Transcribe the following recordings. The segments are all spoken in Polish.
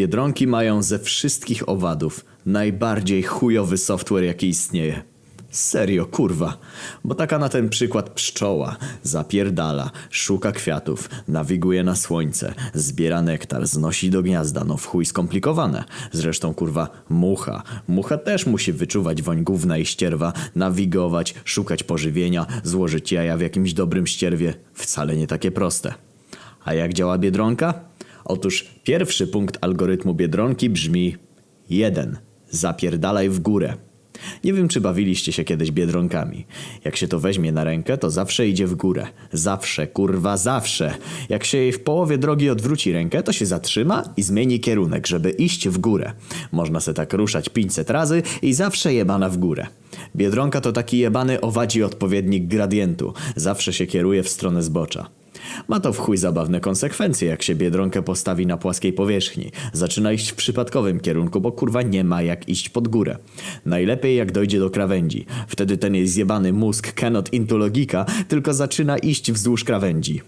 Biedronki mają ze wszystkich owadów najbardziej chujowy software jaki istnieje. Serio, kurwa. Bo taka na ten przykład pszczoła zapierdala, szuka kwiatów, nawiguje na słońce, zbiera nektar, znosi do gniazda. No w chuj skomplikowane. Zresztą, kurwa, mucha. Mucha też musi wyczuwać woń gówna i ścierwa, nawigować, szukać pożywienia, złożyć jaja w jakimś dobrym ścierwie. Wcale nie takie proste. A jak działa Biedronka? Otóż pierwszy punkt algorytmu Biedronki brzmi 1. Zapierdalaj w górę. Nie wiem, czy bawiliście się kiedyś biedronkami. Jak się to weźmie na rękę, to zawsze idzie w górę. Zawsze, kurwa, zawsze. Jak się jej w połowie drogi odwróci rękę, to się zatrzyma i zmieni kierunek, żeby iść w górę. Można se tak ruszać 500 razy i zawsze jebana w górę. Biedronka to taki jebany owadzi odpowiednik gradientu. Zawsze się kieruje w stronę zbocza. Ma to w chuj zabawne konsekwencje, jak się biedronkę postawi na płaskiej powierzchni. Zaczyna iść w przypadkowym kierunku, bo kurwa nie ma jak iść pod górę. Najlepiej jak dojdzie do krawędzi. Wtedy ten jej zjebany mózg cannot into logika, tylko zaczyna iść wzdłuż krawędzi.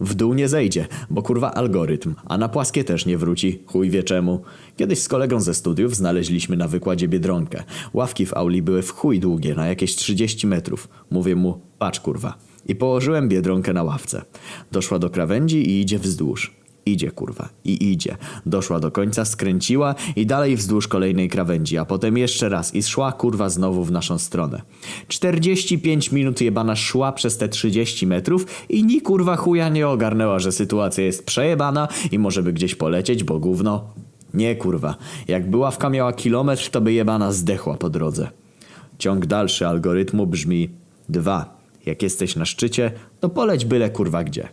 W dół nie zejdzie, bo kurwa algorytm, a na płaskie też nie wróci, chuj wie czemu. Kiedyś z kolegą ze studiów znaleźliśmy na wykładzie Biedronkę. Ławki w auli były w chuj długie, na jakieś 30 metrów. Mówię mu, patrz kurwa. I położyłem Biedronkę na ławce. Doszła do krawędzi i idzie wzdłuż. Idzie kurwa i idzie. Doszła do końca, skręciła i dalej wzdłuż kolejnej krawędzi, a potem jeszcze raz i szła kurwa znowu w naszą stronę. 45 minut jebana szła przez te 30 metrów i ni kurwa chuja nie ogarnęła, że sytuacja jest przejebana i może by gdzieś polecieć, bo gówno. Nie kurwa, jakby ławka miała kilometr, to by jebana zdechła po drodze. Ciąg dalszy algorytmu brzmi 2. Jak jesteś na szczycie, to poleć byle kurwa gdzie.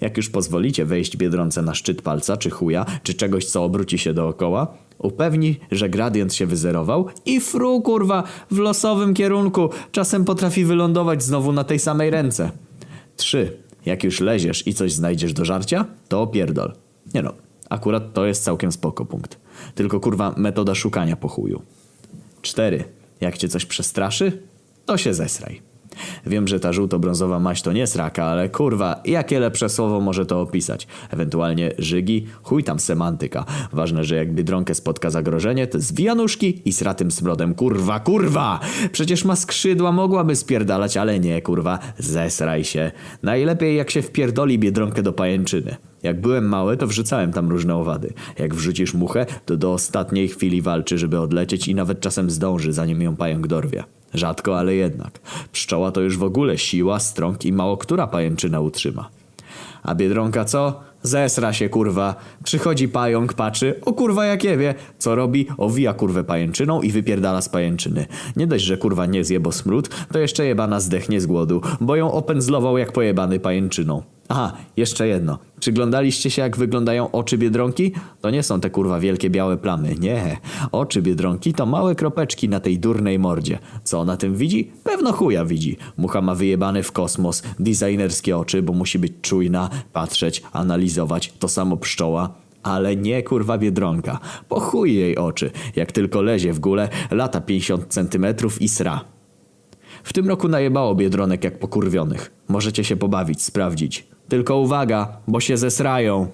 Jak już pozwolicie wejść Biedronce na szczyt palca, czy chuja, czy czegoś, co obróci się dookoła, upewni, że gradient się wyzerował i fru kurwa w losowym kierunku czasem potrafi wylądować znowu na tej samej ręce. 3. Jak już leziesz i coś znajdziesz do żarcia, to opierdol. Nie no, akurat to jest całkiem spoko punkt. Tylko kurwa metoda szukania po chuju. 4. Jak cię coś przestraszy, to się zesraj. Wiem, że ta żółto-brązowa maść to nie sraka, ale kurwa, jakie lepsze słowo może to opisać? Ewentualnie żygi, chuj tam semantyka. Ważne, że jak Biedronkę spotka zagrożenie, to zwijanuszki i sratym smrodem kurwa, kurwa! Przecież ma skrzydła, mogłaby spierdalać, ale nie, kurwa, zesraj się. Najlepiej jak się wpierdoli Biedronkę do pajęczyny. Jak byłem mały, to wrzucałem tam różne owady. Jak wrzucisz muchę, to do ostatniej chwili walczy, żeby odlecieć i nawet czasem zdąży, zanim ją pająk dorwie. Rzadko, ale jednak. Pszczoła to już w ogóle siła, strąg i mało która pajęczyna utrzyma. A Biedronka co? Zesra się kurwa. Przychodzi pająk, patrzy, o kurwa jak wie. Co robi? Owija kurwę pajęczyną i wypierdala z pajęczyny. Nie dość, że kurwa nie zje, bo smród, to jeszcze jebana zdechnie z głodu, bo ją opędzlował jak pojebany pajęczyną. Aha, jeszcze jedno. Przyglądaliście się jak wyglądają oczy Biedronki? To nie są te kurwa wielkie białe plamy, nie. Oczy Biedronki to małe kropeczki na tej durnej mordzie. Co ona tym widzi? Pewno chuja widzi. Mucha ma wyjebane w kosmos, designerskie oczy, bo musi być czujna, patrzeć, analizować. To samo pszczoła. Ale nie kurwa Biedronka. Po chuj jej oczy. Jak tylko lezie w górę, lata 50 centymetrów i sra. W tym roku najebało biedronek jak pokurwionych. Możecie się pobawić, sprawdzić. Tylko uwaga, bo się zesrają.